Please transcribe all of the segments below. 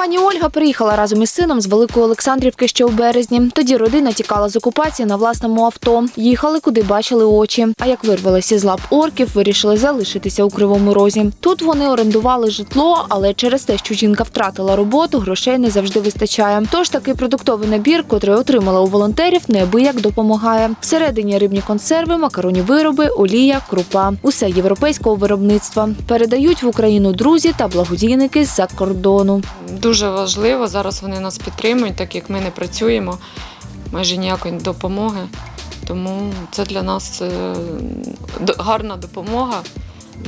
Пані Ольга приїхала разом із сином з Великої Олександрівки ще у березні. Тоді родина тікала з окупації на власному авто. Їхали, куди бачили очі. А як вирвалися з лап орків, вирішили залишитися у Кривому Розі. Тут вони орендували житло, але через те, що жінка втратила роботу, грошей не завжди вистачає. Тож такий продуктовий набір, котрий отримала у волонтерів, неабияк допомагає. Всередині рибні консерви, макаронні вироби, олія, крупа. Усе європейського виробництва. Передають в Україну друзі та благодійники з-за кордону. Дуже важливо. Зараз вони нас підтримують, так як ми не працюємо, майже ніякої допомоги. Тому це для нас е, гарна допомога.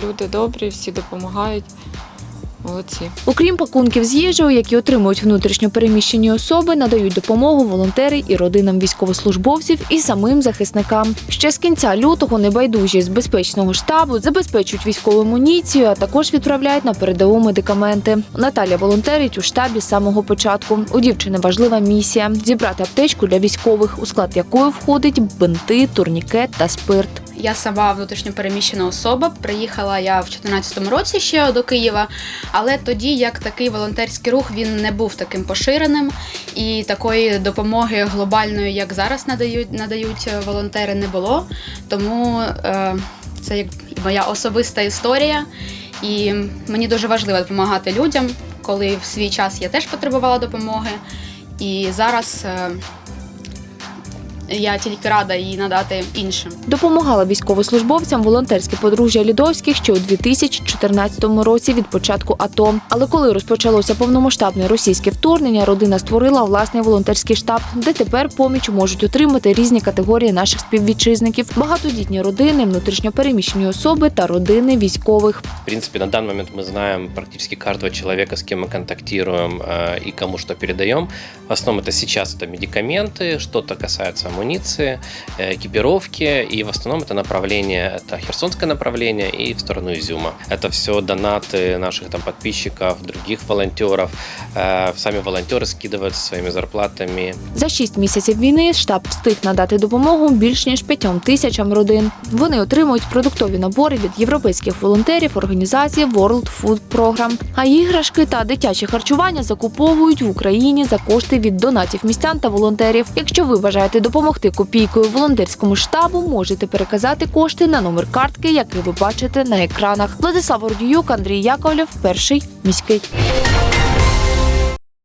Люди добрі, всі допомагають. Молодці. Окрім пакунків з їжею, які отримують внутрішньо переміщені особи, надають допомогу волонтери і родинам військовослужбовців і самим захисникам. Ще з кінця лютого небайдужі з безпечного штабу забезпечують військову амуніцію, а також відправляють на передову медикаменти. Наталя волонтерить у штабі з самого початку. У дівчини важлива місія зібрати аптечку для військових, у склад якої входить бинти, турнікет та спирт. Я сама внутрішньо переміщена особа. Приїхала я в 2014 році ще до Києва, але тоді як такий волонтерський рух він не був таким поширеним, і такої допомоги глобальної, як зараз надають, надають е, волонтери, не було. Тому е, це як моя особиста історія, і мені дуже важливо допомагати людям, коли в свій час я теж потребувала допомоги. І зараз е, я тільки рада її надати іншим. Допомагала військовослужбовцям волонтерське подружжя Лідовських ще у 2014 році від початку АТО. Але коли розпочалося повномасштабне російське вторгнення, родина створила власний волонтерський штаб, де тепер поміч можуть отримати різні категорії наших співвітчизників: багатодітні родини, внутрішньопереміщені особи та родини військових. В принципе, на данный момент мы знаем практически каждого человека, с кем мы контактируем э, и кому что передаем. В основном это сейчас это медикаменты, что-то касается амуниции, э, экипировки, и в основном это направление, это херсонское направление и в сторону Изюма. Это все донаты наших там подписчиков, других волонтеров. Э, Сами волонтеры скидываются своими зарплатами. За шість місяців війни штаб встиг надати допомогу більш ніж п'ятьом тисячам родин. Вони отримують продуктові набори від європейських волонтерів організації World Food Program. А іграшки та дитяче харчування закуповують в Україні за кошти від донатів містян та волонтерів. Якщо ви бажаєте допомогти копійкою волонтерському штабу, можете переказати кошти на номер картки, який ви бачите на екранах. Владислав Ордіюк, Андрій Яковлев, перший міський.